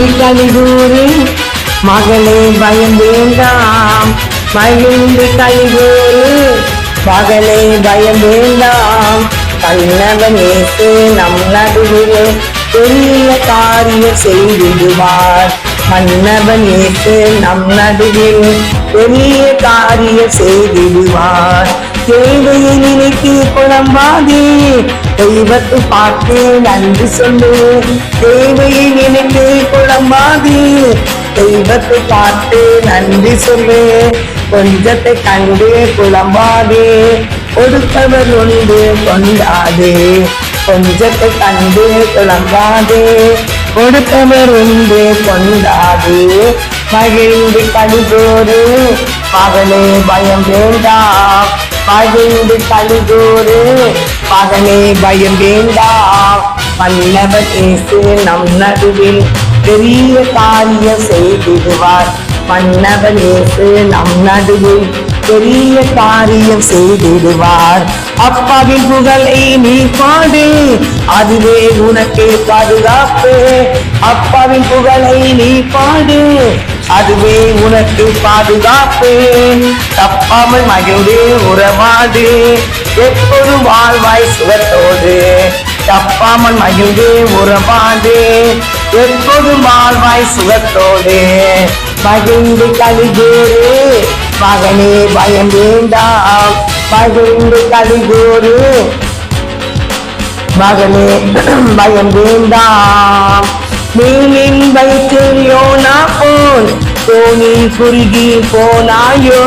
மகிழ்ந்து கூறி மகளே பயம் வேண்டாம். மகிழ்ந்து கலிகூறு மகளே பயம் வேண்டாம். கண்ணவன் ஏசு நம் நடுவிலே பெரிய காரியம் செய்திடுவார். மன்னவன் ஏற்று நம் நடுவில் பெரிய காரியம் செய்திடுவார். தேவையை நினைத்து புலம்பாதே. தெய்வத்தை பார்த்து நன்றி சொல்லு. தேவையை நினைத்து புலம்பாதே. தெய்வத்தை பார்த்து நன்றி சொல்லு. கொஞ்சத்தை கண்டு புலம்பாதே. கொடுத்தவர் உண்டு கொண்டாதே. கொஞ்சத்தை கண்டு புலம்பாதே. கொடுத்தவர் உண்டு கொண்டாதே. மகிழ்ந்து கழிதோறு மகளே பயம் வேண்டாம் மகிழ்ந்து கழிதோறு பகலே பயம் வேண்டாம் மன்னவர் இயேசு நம் நடுவில் பெரிய காரியம் செய்திடுவார். மன்னவர் இயேசு நம் நடுவில் பெரிய காரியம் செய்திடுவார். அப்பாவின் புகழை நீ பாடு. அதுவே உனக்கு பாதுகாப்பு. அப்பாவின் புகழை நீ பாடு. அதுவே உனக்கு பாதுகாப்பு. தப்பாமல் மகிழ்ந்து உறவாடு எப்போது வாழ்வாய் சுகத்தோடு தப்பாமல் மகிழ்ந்து உறவாடு எப்போது வாழ்வாய் சுகத்தோடு மகிழ்ந்து கழுகேறு மகனே பயம் வேண்டாம். மகிழ்ந்து கழுகேறு மகனே பயம் வேண்டாம். மீனின் வயிற்றில் யோனா போல் தோணில் குறுகி போனாயோ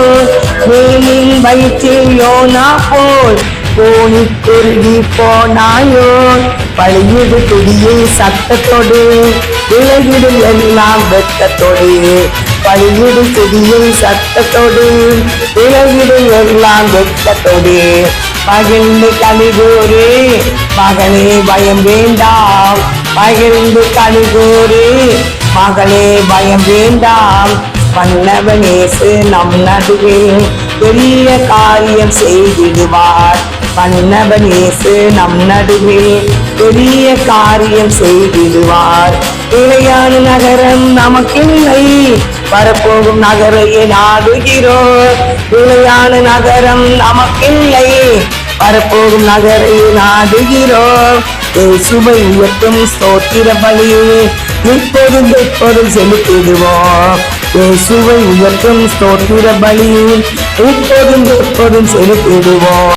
மீனின் வயிற்றில் யோனா போல் தோணி குறுகி போனாயோ பழியிடு துடியை சத்தத்தோடு விலகிடும் எல்லாம் வெட்டத்தோடு பழியிடு துடியை சத்தத்தோடு விலகிடும் எல்லாம் வெட்டத்தோடு மகிழ்ந்து கலிகூறு மகனே பயம் வேண்டாம். பகிர்ந்து கலிகூறு மகளே பயம் வேண்டாம். மன்னவனேசு நம் நடுவில் பெரிய காரியம் செய்திடுவார். மன்னவனேசு நம் நடுவில் பெரிய காரியம் செய்திடுவார். இளையான நகரம் நமக்கில்லை வரப்போகும் நகரையே நாடுகிறோம் இளையான நகரம் நமக்கில்லை வரப்போகும் நகரையே நாடுகிறோம் சுவை உயர்த்தும் ஸ்தோத்திர பலியே இப்போதும் எப்போதும் செலுத்திடுவோம் சுவை உயர்த்தும் ஸ்தோத்திர பலி இப்போதும் எப்போதும் செலுத்திடுவோம்